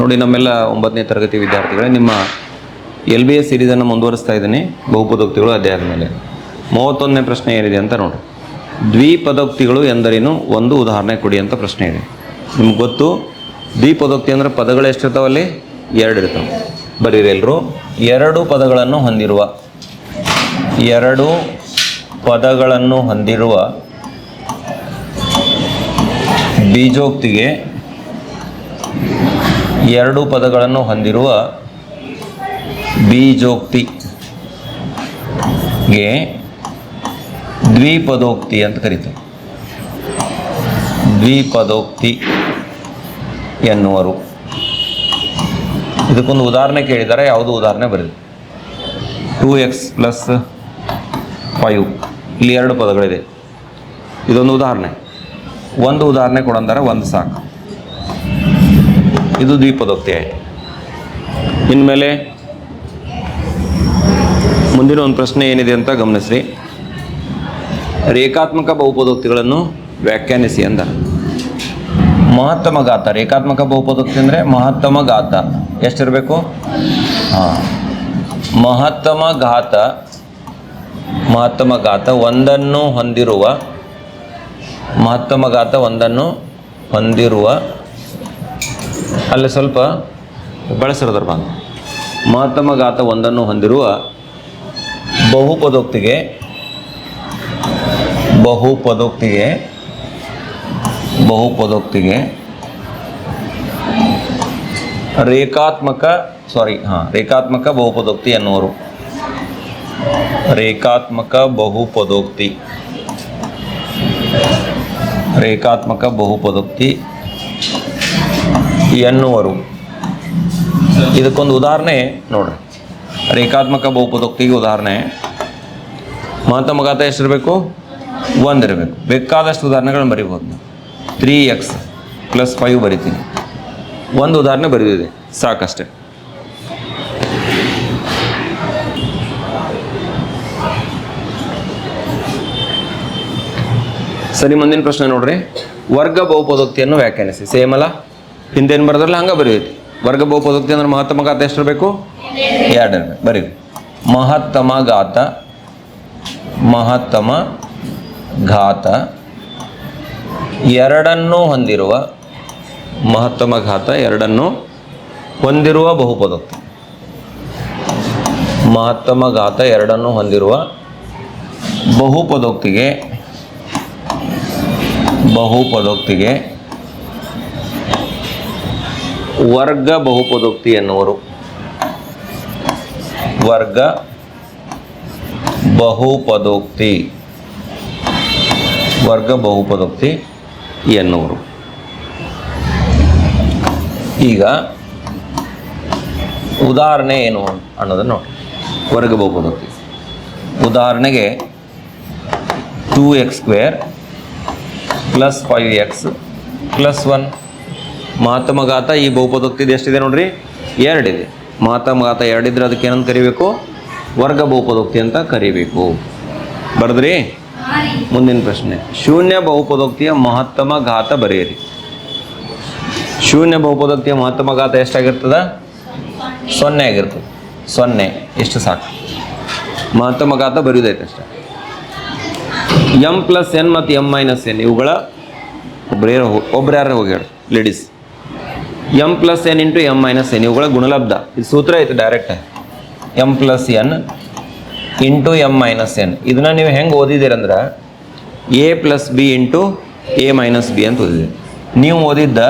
ನೋಡಿ, ನಮ್ಮೆಲ್ಲ ಒಂಬತ್ತನೇ ತರಗತಿ ವಿದ್ಯಾರ್ಥಿಗಳೇ, ನಿಮ್ಮ ಎಲ್ ಬಿ ಎಸ್ ಸಿರೀಸನ್ನು ಮುಂದುವರಿಸ್ತಾ ಇದ್ದೀನಿ. ಬಹುಪದೋಕ್ತಿಗಳು ಅದೇ ಆದಮೇಲೆ ಮೂವತ್ತೊಂದನೇ ಪ್ರಶ್ನೆ ಏನಿದೆ ಅಂತ ನೋಡಿ. ದ್ವಿಪದೋಕ್ತಿಗಳು ಎಂದರೇನು? ಒಂದು ಉದಾಹರಣೆ ಕೊಡಿ ಅಂತ ಪ್ರಶ್ನೆ ಇದೆ. ನಿಮ್ಗೆ ಗೊತ್ತು? ದ್ವಿಪದೋಕ್ತಿ ಅಂದರೆ ಪದಗಳು ಎಷ್ಟಿರ್ತಾವಲ್ಲಿ ಎರಡು ಇರ್ತಾವೆ. ಬರೀರಿ ಎಲ್ಲರೂ ಎರಡು ಪದಗಳನ್ನು ಹೊಂದಿರುವ, ಎರಡು ಪದಗಳನ್ನು ಹೊಂದಿರುವ ಬೀಜೋಕ್ತಿಗೆ ಎರಡು ಪದಗಳನ್ನು ಹೊಂದಿರುವ ಬೀಜೋಕ್ತಿಗೆ ದ್ವಿಪದೋಕ್ತಿ ಅಂತ ಕರೀತಾರೆ. ದ್ವಿಪದೋಕ್ತಿ ಎನ್ನುವರು. ಇದಕ್ಕೊಂದು ಉದಾಹರಣೆ ಕೇಳಿದ್ದಾರೆ, ಯಾವುದು ಉದಾಹರಣೆ ಬರೆದು. Two x plus five. ಇಲ್ಲಿ ಎರಡು ಪದಗಳಿದೆ. ಇದೊಂದು ಉದಾಹರಣೆ. ಒಂದು ಉದಾಹರಣೆ ಕೊಡಂದರೆ ಒಂದು ಸಾಕು. ಇದು ದ್ವಿಪದೋಕ್ತಿ ಇನ್ಮೇಲೆ ಮುಂದಿನ ಒಂದು ಪ್ರಶ್ನೆ ಏನಿದೆ ಅಂತ ಗಮನಿಸ್ರಿ. ರೇಖಾತ್ಮಕ ಬಹುಪದೋಕ್ತಿಗಳನ್ನು ವ್ಯಾಖ್ಯಾನಿಸಿ ಅಂದ. ಮಹತ್ತಮ ಗಾತ ರೇಖಾತ್ಮಕ ಬಹುಪದೋಕ್ತಿ ಅಂದರೆ ಮಹತ್ತಮ ಗಾತ ಎಷ್ಟಿರಬೇಕು? ಹಾಂ. ಮಹತ್ತಮ ಘಾತ. ಮಹತ್ತಮ ಘಾತ ಒಂದನ್ನು ಹೊಂದಿರುವ ಮಹತ್ತಮ ಘಾತ ಒಂದನ್ನು ಹೊಂದಿರುವ ಅಲ್ಲಿ ಸ್ವಲ್ಪ ಬಳಸಿರೋದ್ರ ಬಂದು ಮಹತ್ತಮ ಗಾತ ಒಂದನ್ನು ಹೊಂದಿರುವ ಬಹುಪದೋಕ್ತಿಗೆ ಬಹುಪದೋಕ್ತಿಗೆ ಬಹುಪದೋಕ್ತಿಗೆ ರೇಖಾತ್ಮಕ ಸಾರಿ ಹಾಂ, ರೇಖಾತ್ಮಕ ಬಹುಪದೋಕ್ತಿ ಎನ್ನುವರು. ರೇಖಾತ್ಮಕ ಬಹುಪದೋಕ್ತಿ. ರೇಖಾತ್ಮಕ ಬಹುಪದೋಕ್ತಿ. ಎನ್ನುವರು. ಇದಕ್ಕೊಂದು ಉದಾಹರಣೆ ನೋಡ್ರಿ. ರೇಖಾತ್ಮಕ ಬಹುಪದೋಕ್ತಿಗೆ ಉದಾಹರಣೆ. ಮಹತ್ತಮ ಘಾತ ಎಷ್ಟಿರಬೇಕು? ಒಂದಿರಬೇಕು ಬೇಕಾದಷ್ಟು ಉದಾಹರಣೆಗಳನ್ನು ಬರಿಬೋದು ನಾವು. ತ್ರೀ ಎಕ್ಸ್ ಪ್ಲಸ್ ಫೈವ್ ಬರಿತೀನಿ. ಒಂದು ಉದಾಹರಣೆ ಬರೆದಿದೆ. ಸಾಕಷ್ಟೆ. ಸರಿ, ಮುಂದಿನ ಪ್ರಶ್ನೆ ನೋಡ್ರಿ. ವರ್ಗ ಬಹುಪದೋಕ್ತಿಯನ್ನು ವ್ಯಾಖ್ಯಾನಿಸಿ. ಸೇಮ್ ಅಲ್ಲ? ಹಿಂದೇನು ಬರೆದ್ರಲ್ಲ ಹಂಗೆ ಬರೀತಿ ವರ್ಗ ಬಹುಪದೋಕ್ತಿ ಅಂದ್ರೆ ಮಹತ್ತಮ ಘಾತ ಎಷ್ಟಿರಬೇಕು? ಎರಡು ಇರಬೇಕು ಬರೀ ಮಹತ್ತಮ ಘಾತ ಮಹತ್ತಮ ಘಾತ. ಎರಡನ್ನು ಹೊಂದಿರುವ ಮಹತ್ತಮ ಘಾತ ಎರಡನ್ನು ಹೊಂದಿರುವ ಬಹುಪದೋಕ್ತಿ. ಮಹತ್ತಮ ಘಾತ ಎರಡನ್ನು ಹೊಂದಿರುವ ಬಹುಪದೋಕ್ತಿಗೆ ಬಹುಪದೋಕ್ತಿಗೆ ವರ್ಗ ಬಹುಪದೋಕ್ತಿ ಎನ್ನುವರು. ವರ್ಗ ಬಹುಪದೋಕ್ತಿ. ವರ್ಗ ಬಹುಪದೋಕ್ತಿ ಎನ್ನುವರು. ಈಗ ಉದಾಹರಣೆ ಏನು ಅನ್ನೋದನ್ನು ನೋಡಿ ವರ್ಗ ಬಹುಪದೋಕ್ತಿ. ಉದಾಹರಣೆಗೆ two x square plus five x plus one ಮಹತ್ತಮ ಘಾತ ಈ ಬಹುಪದೋಕ್ತಿದು ಎಷ್ಟಿದೆ ನೋಡ್ರಿ? ಎರಡಿದೆ. ಮಾತಮಘಾತ ಘಾತ ಎರಡಿದ್ರೆ ಅದಕ್ಕೆ ಏನಂತ ಕರಿಬೇಕು? ವರ್ಗ ಬಹುಪದೋಕ್ತಿ ಅಂತ ಕರಿಬೇಕು. ಬರೆದ್ರಿ? ಮುಂದಿನ ಪ್ರಶ್ನೆ. ಶೂನ್ಯ ಬಹುಪದೋಕ್ತಿಯ ಮಹತ್ತಮ ಘಾತ ಬರೆಯಿರಿ. ಶೂನ್ಯ ಬಹುಪದೋಕ್ತಿಯ ಮಹತ್ತಮ ಘಾತ ಎಷ್ಟಾಗಿರ್ತದ? ಸೊನ್ನೆ ಆಗಿರ್ತದೆ. ಸೊನ್ನೆ. ಎಷ್ಟು ಸಾಕು. ಮಹತ್ತಮ ಘಾತ ಬರೆಯೋದೈತೆ ಅಷ್ಟೆ. ಎಂ ಪ್ಲಸ್ ಎನ್ ಮತ್ತು ಎಂ ಮೈನಸ್ ಎನ್ ಇವುಗಳ ಒಬ್ರು ಯಾರು ಒಬ್ರು ಯಾರು ಹೋಗ್ಯಾರ? Ladies. M plus n into m minus n ಇವುಗಳ ಗುಣಲಬ್ಧ. ಇದು ಸೂತ್ರ ಐತೆ direct m plus n into m minus n ಇದನ್ನ ನೀವು ಹೆಂಗೆ ಓದಿದ್ದೀರಂದ್ರೆ? A plus b into a minus b ಅಂತ ಓದಿದ್ದೀರಿ. ನೀವು ಓದಿದ್ದ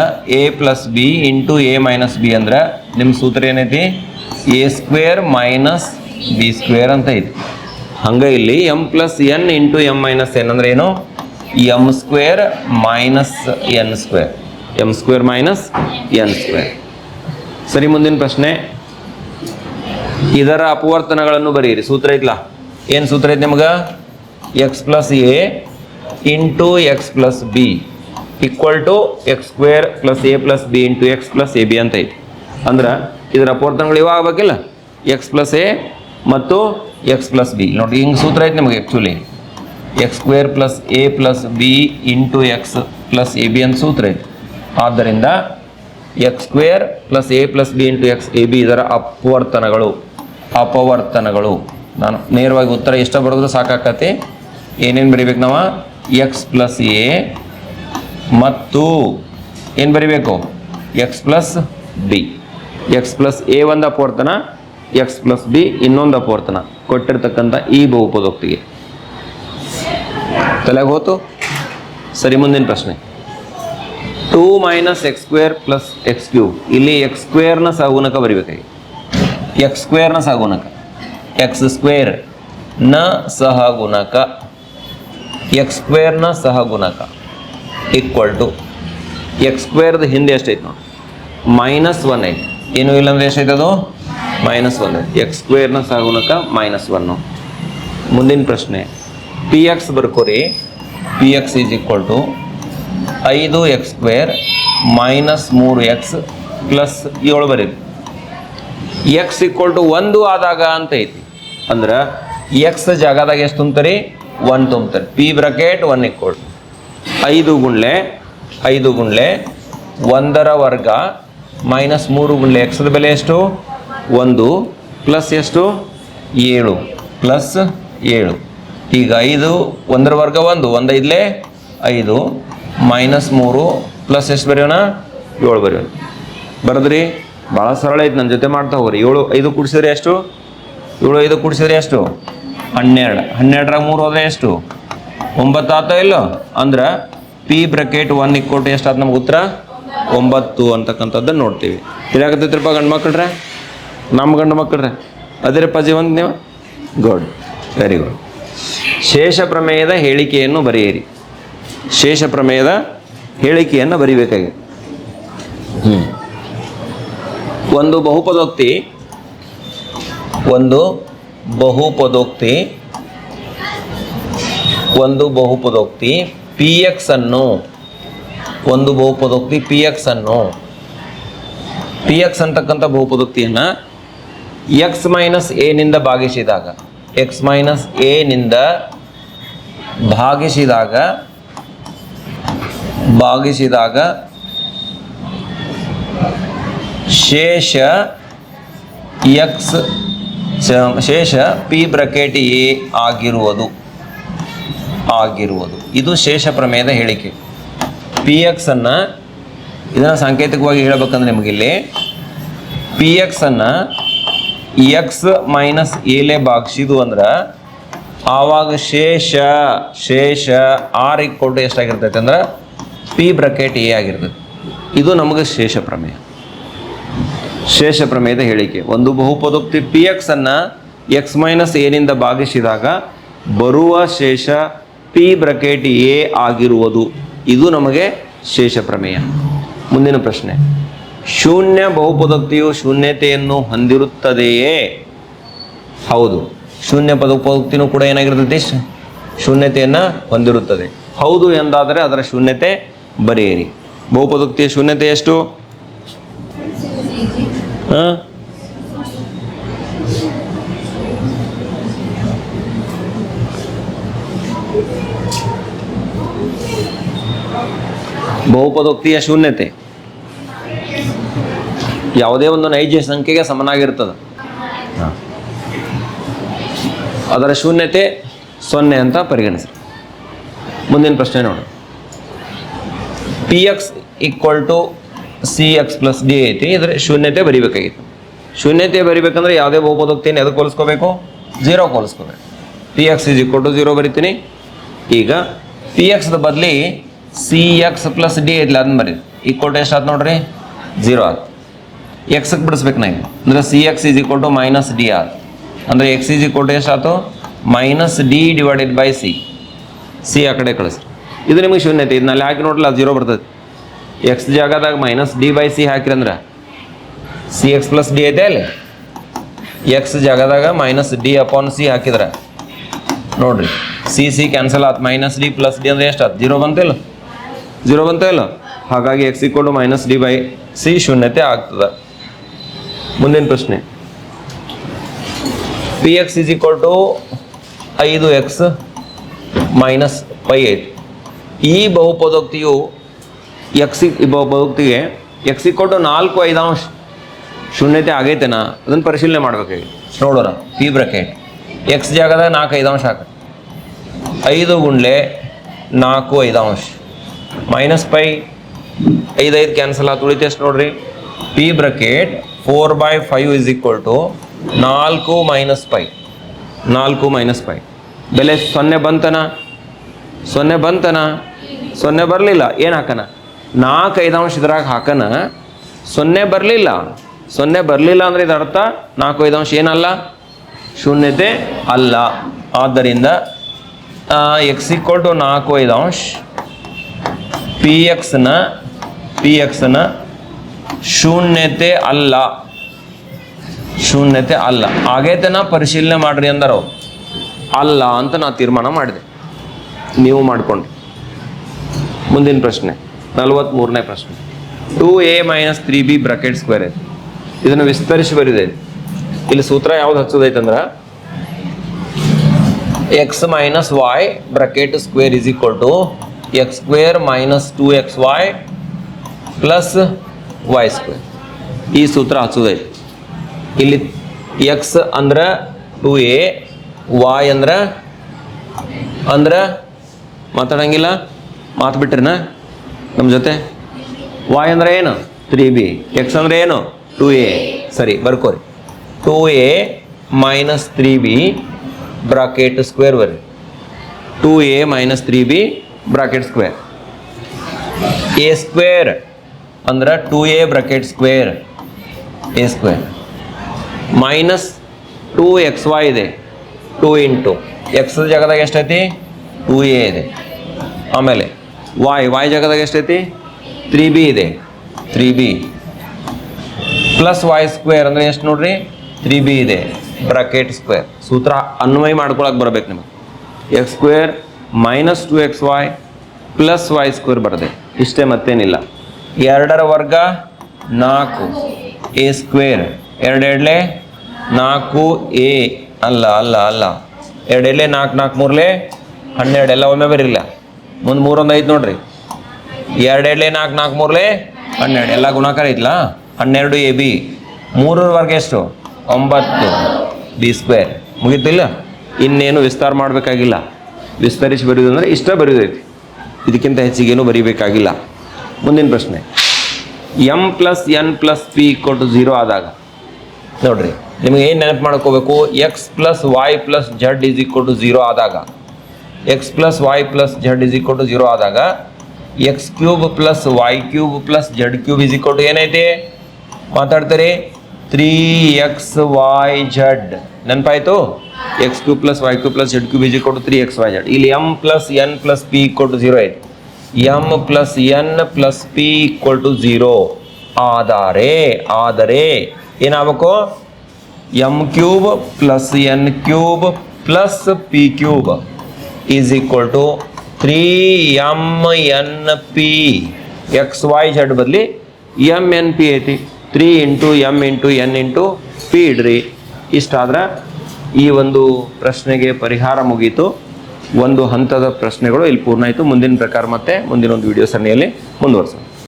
a plus b into a minus b ಅಂದ್ರೆ ನಿಮ್ಮ ಸೂತ್ರ ಏನೈತಿ? A square minus b square ಅಂತ ಐತಿ. ಹಂಗೆ ಇಲ್ಲಿ m plus n into m minus n ಅಂದ್ರೆ ಏನು? M square minus n square m square minus n square ಸರಿ, ಮುಂದಿನ ಪ್ರಶ್ನೆ. ಇದರ ಅಪವರ್ತನಗಳನ್ನು ಬರೆಯಿರಿ. ಸೂತ್ರ ಐತ್ಲಾ? ಏನು ಸೂತ್ರ ಐತೆ ನಿಮ್ಗೆ? X plus a into x plus b equal to x square plus a plus b into x plus a b ಅಂತ ಐತಿ. ಅಂದ್ರೆ ಇದರ ಅಪವರ್ತನಗಳು ಇವಾಗ ಆಗ್ಬೇಕಿಲ್ಲ? ಎಕ್ಸ್ ಪ್ಲಸ್ ಎ ಮತ್ತು ಎಕ್ಸ್ ಪ್ಲಸ್ ಬಿ ನೋಡಿ ಹಿಂಗೆ ಸೂತ್ರ ಐತೆ ನಿಮಗೆ actually x square plus a plus b into x plus a b ಅಂತ ಸೂತ್ರ ಐತೆ. ಆದ್ದರಿಂದ x square plus a plus b into x a b ಇದರ ಅಪವರ್ತನಗಳು. ಅಪವರ್ತನಗಳು. ನಾನು ನೇರವಾಗಿ ಉತ್ತರ ಇಷ್ಟ ಬರೋದು ಸಾಕಾಕತಿ. ಏನೇನು ಬರಿಬೇಕು ನಾವು? ಎಕ್ಸ್ ಪ್ಲಸ್ ಎ ಮತ್ತು ಏನು ಬರಿಬೇಕು? X plus b x plus a ಒಂದು ಅಪವರ್ತನ ಎಕ್ಸ್ ಪ್ಲಸ್ ಬಿ ಇನ್ನೊಂದು ಅಪವರ್ತನ. ಕೊಟ್ಟಿರ್ತಕ್ಕಂಥ ಈ ಬಹುಪದೋಕ್ತಿಗೆ. ತಲೆಗೆ ಹೋತು? ಸರಿ, ಮುಂದಿನ ಪ್ರಶ್ನೆ. Two minus X square plus X cube ಇಲ್ಲಿ ಎಕ್ಸ್ ಸ್ಕ್ವೇರ್ನ ಸಹಗುಣಕ ಬರಿಬೇಕಾಗಿ. ಎಕ್ಸ್ ಸ್ಕ್ವೇರ್ನ ಸಹಗುಣಕ ಎಕ್ಸ್ ಸ್ಕ್ವೇರ್ನ ಸಹಗುಣಕ. ಎಕ್ಸ್ ಸ್ಕ್ವೇರ್ನ ಸಹಗುಣಕ ಈಕ್ವಲ್ ಟು ಎಕ್ಸ್ ಸ್ಕ್ವೇರ್ದು ಹಿಂದೆ ಎಷ್ಟೈತೆ ನೋಡಿ. ಮೈನಸ್ ಒನ್ ಐತೆ ಏನು ಇಲ್ಲಾಂದ್ರೆ ಎಷ್ಟೈತೆ ಅದು? ಮೈನಸ್ ಒನ್ ಐತೆ ಎಕ್ಸ್ ಸ್ಕ್ವೇರ್ನ ಸಹಗುಣಕ ಮೈನಸ್ ಒನ್ನು ಮುಂದಿನ ಪ್ರಶ್ನೆ. P X ಬರ್ಕೋರಿ. P x is equal to ಐದು ಎಕ್ಸ್ ಸ್ಕ್ವೇರ್ ಮೈನಸ್ ಮೂರು ಎಕ್ಸ್ ಪ್ಲಸ್ ಏಳು ಬರೀರಿ ಎಕ್ಸ್ ಈಕ್ವಲ್ ಟು ಒಂದು ಆದಾಗ ಅಂತ ಐತಿ. ಅಂದ್ರೆ ಎಕ್ಸ್ ಜಾಗದಾಗ ಎಷ್ಟು ತುಂಬ್ತಾರೆ? ಒನ್ ತುಂಬ್ತಾರೆ. ಪಿ ಬ್ರಕೆಟ್ ಒನ್ ಈಕ್ವಲ್ ಐದು ಗುಂಡ್ಲೆ ಐದು ಗುಂಡ್ಲೆ ಒಂದರ ವರ್ಗ ಮೈನಸ್ ಮೂರು ಗುಂಡ್ಲೆ ಎಕ್ಸ್ದ ಬೆಲೆ ಎಷ್ಟು? ಒಂದು ಪ್ಲಸ್ ಎಷ್ಟು? ಏಳು ಪ್ಲಸ್ ಏಳು. ಈಗ ಐದು ಒಂದರ ವರ್ಗ ಒಂದು ಒಂದು ಐದು ಮೈನಸ್ ಮೂರು ಪ್ಲಸ್ ಎಷ್ಟು ಬರೆಯೋಣ? ಏಳು ಬರೆಯೋಣ. ಬರದ್ರಿ? ಭಾಳ ಸರಳ ಐತೆ ನನ್ನ ಜೊತೆ ಮಾಡ್ತಾ ಹೋಗ್ರಿ. ಏಳು, ಐದು ಕೂಡಿಸಿದ್ರೆ ಎಷ್ಟು? ಏಳು, ಐದು ಕೂಡಿಸಿದ್ರೆ ಎಷ್ಟು? ಹನ್ನೆರಡು. ಹನ್ನೆರಡರಾಗ ಮೂರು ಹೋದ್ರೆ ಎಷ್ಟು? ಒಂಬತ್ತು ಆತ ಇಲ್ಲೋ? ಅಂದ್ರೆ ಪಿ ಬ್ರಕೆಟ್ ಒನ್ ಇಕ್ಕೋಟು ಎಷ್ಟು ಆತ ನಮ್ಗೆ ಉತ್ತರ? ಒಂಬತ್ತು ಅಂತಕ್ಕಂಥದ್ದನ್ನು ನೋಡ್ತೀವಿ. ಇದಾಗತ್ತೈತ್ರಪ್ಪ ಗಂಡು ಮಕ್ಕಳ್ರೆ ನಮ್ಮ ಗಂಡು ಮಕ್ಕಳ್ರೆ ಅದೇರಪ್ಪ ಜೀವಂತ ನೀವು? ಗುಡ್ ವೆರಿ ಗುಡ್ ಶೇಷ ಪ್ರಮೇಯದ ಹೇಳಿಕೆಯನ್ನು ಬರೆಯಿರಿ. ಶೇಷ ಪ್ರಮೇಯದ ಹೇಳಿಕೆಯನ್ನು ಬರೀಬೇಕಾಗಿದೆ. ಒಂದು ಬಹುಪದೋಕ್ತಿ ಒಂದು ಬಹುಪದೋಕ್ತಿ ಒಂದು ಬಹುಪದೋಕ್ತಿ ಪಿ ಎಕ್ಸ್ ಅನ್ನು, ಒಂದು ಬಹುಪದೋಕ್ತಿ ಪಿ ಎಕ್ಸ್ ಅನ್ನು ಪಿ ಎಕ್ಸ್ ಅಂತಕ್ಕಂಥ ಬಹುಪದೋಕ್ತಿಯನ್ನು ಎಕ್ಸ್ ಮೈನಸ್ ಎನಿಂದ ಭಾಗಿಸಿದಾಗ ಎಕ್ಸ್ ಮೈನಸ್ ಎನಿಂದ ಭಾಗಿಸಿದಾಗ ಭಾಗಿಸಿದಾಗ ಶೇಷ ಎಕ್ಸ್ ಶೇಷ ಪಿ ಬ್ರಕೆಟ್ ಎ ಆಗಿರುವುದು. ಆಗಿರುವುದು. ಇದು ಶೇಷ ಪ್ರಮೇಯದ ಹೇಳಿಕೆ. ಪಿ ಎಕ್ಸನ್ನು ಇದನ್ನು ಸಾಂಕೇತಿಕವಾಗಿ ಹೇಳಬೇಕಂದ್ರೆ ನಿಮಗಿಲ್ಲಿ ಪಿ ಎಕ್ಸನ್ನು ಎಕ್ಸ್ ಮೈನಸ್ ಎಲೆ ಭಾಗಿಸಿದು ಅಂದ್ರೆ ಆವಾಗ ಶೇಷ ಶೇಷ ಆರ್ ಇಕ್ವಲ್ ಟು ಎಷ್ಟಾಗಿರ್ತೈತೆ ಅಂದ್ರೆ ಪಿ ಬ್ರಕೆಟ್ ಎ ಆಗಿರ್ತದೆ. ಇದು ನಮಗೆ ಶೇಷ ಪ್ರಮೇಯ. ಶೇಷ ಪ್ರಮೇಯದ ಹೇಳಿಕೆ. ಒಂದು ಬಹುಪದೋಕ್ತಿ ಪಿ ಎಕ್ಸ್ ಅನ್ನು ಎಕ್ಸ್ ಮೈನಸ್ ಎನಿಂದ ಭಾಗಿಸಿದಾಗ ಬರುವ ಶೇಷ ಪಿ ಬ್ರಕೆಟ್ ಎ ಆಗಿರುವುದು. ಇದು ನಮಗೆ ಶೇಷ ಪ್ರಮೇಯ. ಮುಂದಿನ ಪ್ರಶ್ನೆ. ಶೂನ್ಯ ಬಹುಪದೋಕ್ತಿಯು ಶೂನ್ಯತೆಯನ್ನು ಹೊಂದಿರುತ್ತದೆಯೇ? ಹೌದು. ಶೂನ್ಯ ಪದೋಪದೋಕ್ತಿನೂ ಕೂಡ ಏನಾಗಿರ್ತೈತಿ ಶ್- ಶೂನ್ಯತೆಯನ್ನು ಹೊಂದಿರುತ್ತದೆ. ಹೌದು ಎಂದಾದರೆ ಅದರ ಶೂನ್ಯತೆ ಬರೆಯಿರಿ. ಬಹುಪದೋಕ್ತಿಯ ಶೂನ್ಯತೆ ಎಷ್ಟು? ಹಾಂ? ಬಹುಪದೋಕ್ತಿಯ ಶೂನ್ಯತೆ. ಯಾವುದೇ ಒಂದು ನೈಜ ಸಂಖ್ಯೆಗೆ ಸಮನಾಗಿರ್ತದೆ ಅದರ ಶೂನ್ಯತೆ ಸೊನ್ನೆ ಅಂತ ಪರಿಗಣಿಸಿ. ಮುಂದಿನ ಪ್ರಶ್ನೆ ನೋಡಿ. P X equal to C X plus D ಐತಿ, ಇದ್ರ ಶೂನ್ಯತೆ ಬರಿಬೇಕಾಗಿತ್ತು. ಶೂನ್ಯತೆ ಬರಿಬೇಕಂದ್ರೆ ಯಾವುದೇ ಬಹುಪದೋಕ್ತಿನ ಎದಕ್ಕೆ ಹೋಲಿಸ್ಕೋಬೇಕು? Zero ಹೋಲಿಸ್ಕೋಬೇಕು. P X is equal to zero ಬರಿತೀನಿ. ಈಗ ಪಿ ಎಕ್ಸ್ದ ಬದಲಿ ಸಿ ಎಕ್ಸ್ ಪ್ಲಸ್ ಡಿ ಐತಿಲ್ಲ ಅದನ್ನ ಬರೀ ಈಕ್ವಲ್ ಟು ಎಷ್ಟು ಆಯ್ತು ನೋಡ್ರಿ? ಜೀರೋ ಆಯ್ತು ಎಕ್ಸ್ಗೆ ಬಿಡಿಸ್ಬೇಕು ನಾ ಅಂದ್ರೆ c x is equal to minus d ಆಯ್ತು ಅಂದರೆ ಎಕ್ಸ್ ಈಸ್ ಈಕ್ವಲ್ ಟು ಎಷ್ಟಾಯ್ತು minus d divided by c c ಆ ಕಡೆ ಕಳಿಸ್ರಿ. ಇದು ನಿಮಗೆ ಶೂನ್ಯತೆ ಇದನ್ನಲ್ಲಿ ಹಾಕಿ ನೋಡಲ್ಲ ಜೀರೋ ಬರ್ತದೆ. ಎಕ್ಸ್ ಜಾಗದಾಗ ಮೈನಸ್ ಡಿ ಬೈ ಸಿ ಹಾಕಿರಿ ಅಂದ್ರೆ ಸಿ ಎಕ್ಸ್ ಪ್ಲಸ್ ಡಿ ಐತೆ ಅಲ್ಲಿ? ಎಕ್ಸ್ ಜಾಗದಾಗ ಮೈನಸ್ ಡಿ ಅಪಾನ್ ಸಿ ಹಾಕಿದ್ರೆ. ನೋಡ್ರಿ ಸಿ ಸಿ ಕ್ಯಾನ್ಸಲ್ ಆತು. ಮೈನಸ್ ಡಿ ಪ್ಲಸ್ ಡಿ ಅಂದ್ರೆ ಎಷ್ಟು ಆತು? ಜೀರೋ ಬಂತಿಲ್ಲ ಜೀರೋ ಬಂತ ಇಲ್ಲ? ಹಾಗಾಗಿ x equal minus d by c ಶೂನ್ಯತೆ ಆಗ್ತದೆ. ಮುಂದಿನ ಪ್ರಶ್ನೆ. P x is equal to ಐದು ಎಕ್ಸ್ ಮೈನಸ್ ಪೈ ಐತಿ. ಈ ಬಹುಪದೋಕ್ತಿಯು ಎಕ್ಸಿ ಬಹುಪದೋಕ್ತಿಗೆ ಎಕ್ಸಿ ಕೊಟ್ಟು ನಾಲ್ಕು ಐದಾಂಶ ಶೂನ್ಯತೆ ಆಗೈತೆನಾ? ಅದನ್ನು ಪರಿಶೀಲನೆ ಮಾಡ್ಬೇಕಾಗಿ. ನೋಡೋಣ. P bracket. ಎಕ್ಸ್ ಜಾಗದಾಗ ನಾಲ್ಕು ಐದಾಂಶ ಹಾಕ ಐದು ಗುಂಡ್ಲೆ ನಾಲ್ಕು ಐದಾಂಶ. ಮೈನಸ್ ಪೈ ಐದು ಐದು ಕ್ಯಾನ್ಸಲ್ ಆತು ಉಳಿತು ಎಷ್ಟು ನೋಡ್ರಿ. P bracket four by five is equal to ನಾಲ್ಕು ಮೈನಸ್ ಪೈ. ನಾಲ್ಕು ಮೈನಸ್ ಪೈ. ಬೆಲೆ ಸೊನ್ನೆ ಬಂತನ? ಸೊನ್ನೆ ಬಂತನ? ಸೊನ್ನೆ ಬರಲಿಲ್ಲ. ಏನು ಹಾಕನ? ನಾಲ್ಕು ಐದಾಂಶ ಇದ್ರಾಗ ಹಾಕನ. ಸೊನ್ನೆ ಬರಲಿಲ್ಲ. ಸೊನ್ನೆ ಬರಲಿಲ್ಲ ಅಂದರೆ ಇದರ ಅರ್ಥ ನಾಲ್ಕು ಐದಾಂಶ ಏನಲ್ಲ? ಶೂನ್ಯತೆ ಅಲ್ಲ. ಆದ್ದರಿಂದ ಎಕ್ಸ್ ಈಕ್ವಲ್ ಟು ನಾಲ್ಕು ಐದಾಂಶ ಪಿ ಎಕ್ಸ್ನ ಪಿ ಎಕ್ಸ್ನ ಶೂನ್ಯತೆ ಅಲ್ಲ. ಶೂನ್ಯತೆ ಅಲ್ಲ. ಆಗೈತೆನ ಪರಿಶೀಲನೆ ಮಾಡ್ರಿ ಅಂದರು. ಅಲ್ಲ ಅಂತ ನಾ ತೀರ್ಮಾನ ಮಾಡಿದೆ. ನೀವು ಮಾಡ್ಕೊಂಡು ಮುಂದಿನ ಪ್ರಶ್ನೆ ನಲವತ್ತ್ಮೂರನೇ ಪ್ರಶ್ನೆ. Two a minus three b bracket square ಐತೆ ಇದನ್ನು ವಿಸ್ತರಿಸಿ ಬರಿದೆ. ಇಲ್ಲಿ ಸೂತ್ರ ಯಾವ್ದು ಹಚ್ಚೋದೈತಂದ್ರೆ x minus y bracket square is equal to x square minus two x y plus y square ಈ ಸೂತ್ರ ಹಚ್ಚೋದೈತಿ ಇಲ್ಲಿ ಎಕ್ಸ್ ಅಂದ್ರೆ ಟು ಎ ವಾಯ್ ಅಂದ್ರೆ ಅಂದ್ರೆ ಮಾತಾಡಂಗಿಲ್ಲ. ಮಾತು ಬಿಟ್ರಿನ? ನಮ್ಮ ಜೊತೆ? ವಾಯ್ ಅಂದ್ರೆ ಏನು? ತ್ರೀ ಬಿ ಎಕ್ಸ್ ಅಂದರೆ ಏನು? ಟು ಎ ಸರಿ, ಬರ್ಕೋರಿ. Two a minus three b bracket square ಬರ್ರಿ. Two a minus three b bracket square a square ಅಂದ್ರೆ two a bracket square a square minus two x y ಇದೆ. Two into X ಜಾಗದಾಗ ಎಷ್ಟೈತಿ? Two A ಇದೆ. ಆಮೇಲೆ Y Y ಜಾಗದಾಗ ಎಷ್ಟೈತಿ? Three B ಇದೆ. Three b plus y square ಅಂದರೆ ಎಷ್ಟು ನೋಡ್ರಿ? ತ್ರೀ ಬಿ ಇದೆ. ಬ್ರಾಕೆಟ್ ಸ್ಕ್ವೇರ್ ಸೂತ್ರ ಅನ್ವಯ ಮಾಡ್ಕೊಳಕ್ಕೆ ಬರಬೇಕು ನಿಮಗೆ. X square minus two x y plus y square ಬರದೆ ಇಷ್ಟೇ ಮತ್ತೇನಿಲ್ಲ. ಎರಡರ ವರ್ಗ ನಾಲ್ಕು. ಎ ಸ್ಕ್ವೇರ್ ಎರಡೆರಡಲೆ ನಾಲ್ಕು ಎ ಅಲ್ಲ ಅಲ್ಲ ಅಲ್ಲ. ಎರಡೆರಡಲೆ ನಾಲ್ಕು ನಾಲ್ಕು, ಮೂರಲೆ ಹನ್ನೆರಡು. ಎಲ್ಲ ಒಮ್ಮೆ ಬರಿಲ್ಲ. ಮುಂದೆ ಮೂರೊಂದು ಐತೆ ನೋಡ್ರಿ. ಎರಡೆರಡ್ಲೆ ನಾಲ್ಕು ನಾಲ್ಕು ಮೂರ್ಲೆ ಹನ್ನೆರಡು. ಎಲ್ಲ ಗುಣಾಕಾರ ಐತ್ಲಾ? ಹನ್ನೆರಡು ಎ ಬಿ. ಮೂರರ ವರ್ಗ ಎಷ್ಟು? ಒಂಬತ್ತು. B square. ಮುಗಿತಿಲ್ಲ ಇನ್ನೇನು ವಿಸ್ತಾರ ಮಾಡಬೇಕಾಗಿಲ್ಲ. ವಿಸ್ತರಿಸಿ ಬರೆಯೋದು ಅಂದರೆ ಇಷ್ಟ ಬರೆಯೋದೈತಿ ಇದಕ್ಕಿಂತ ಹೆಚ್ಚಿಗೇನು ಬರೀಬೇಕಾಗಿಲ್ಲ. ಮುಂದಿನ ಪ್ರಶ್ನೆ. M plus n plus p ಕೊಟ್ಟು ಝೀರೋ ಆದಾಗ. ನೋಡ್ರಿ, ನಿಮಗೆ ಏನು ನೆನಪು ಮಾಡ್ಕೋಬೇಕು? X plus y plus z is equal to zero ಆದಾಗ. X plus y plus z is equal to zero ಆದಾಗ x cube plus y cube plus z cube is equal to ಏನೈತೆ? ಮಾತಾಡ್ತಾರೆ? ತ್ರೀ ಎಕ್ಸ್ ವೈ ಜಡ್ ನೆನಪಾಯ್ತು? X cube plus y cube plus z cube is equal to three x y z ಇಲ್ಲಿ m plus n plus p equal to zero ಐತೆ. M plus n plus p equal to zero ಆದರೆ ಆದರೆ ಏನಾಗಬೇಕು? M cube plus n cube plus p cube is equal to three m n p x y z ಬದಲಿ p ಐತಿ three into m into n into p ಇಡ್ರಿ. ಇಷ್ಟಾದ್ರೆ ಈ ಒಂದು ಪ್ರಶ್ನೆಗೆ ಪರಿಹಾರ ಮುಗೀತು. ಒಂದು ಹಂತದ ಪ್ರಶ್ನೆಗಳು ಇಲ್ಲಿ ಪೂರ್ಣ ಆಯಿತು. ಮುಂದಿನ ಪ್ರಕಾರ ಮತ್ತೆ ಮುಂದಿನ ಒಂದು ವಿಡಿಯೋ ಸರಣಿಯಲ್ಲಿ ಮುಂದುವರ್ಸೋಣ.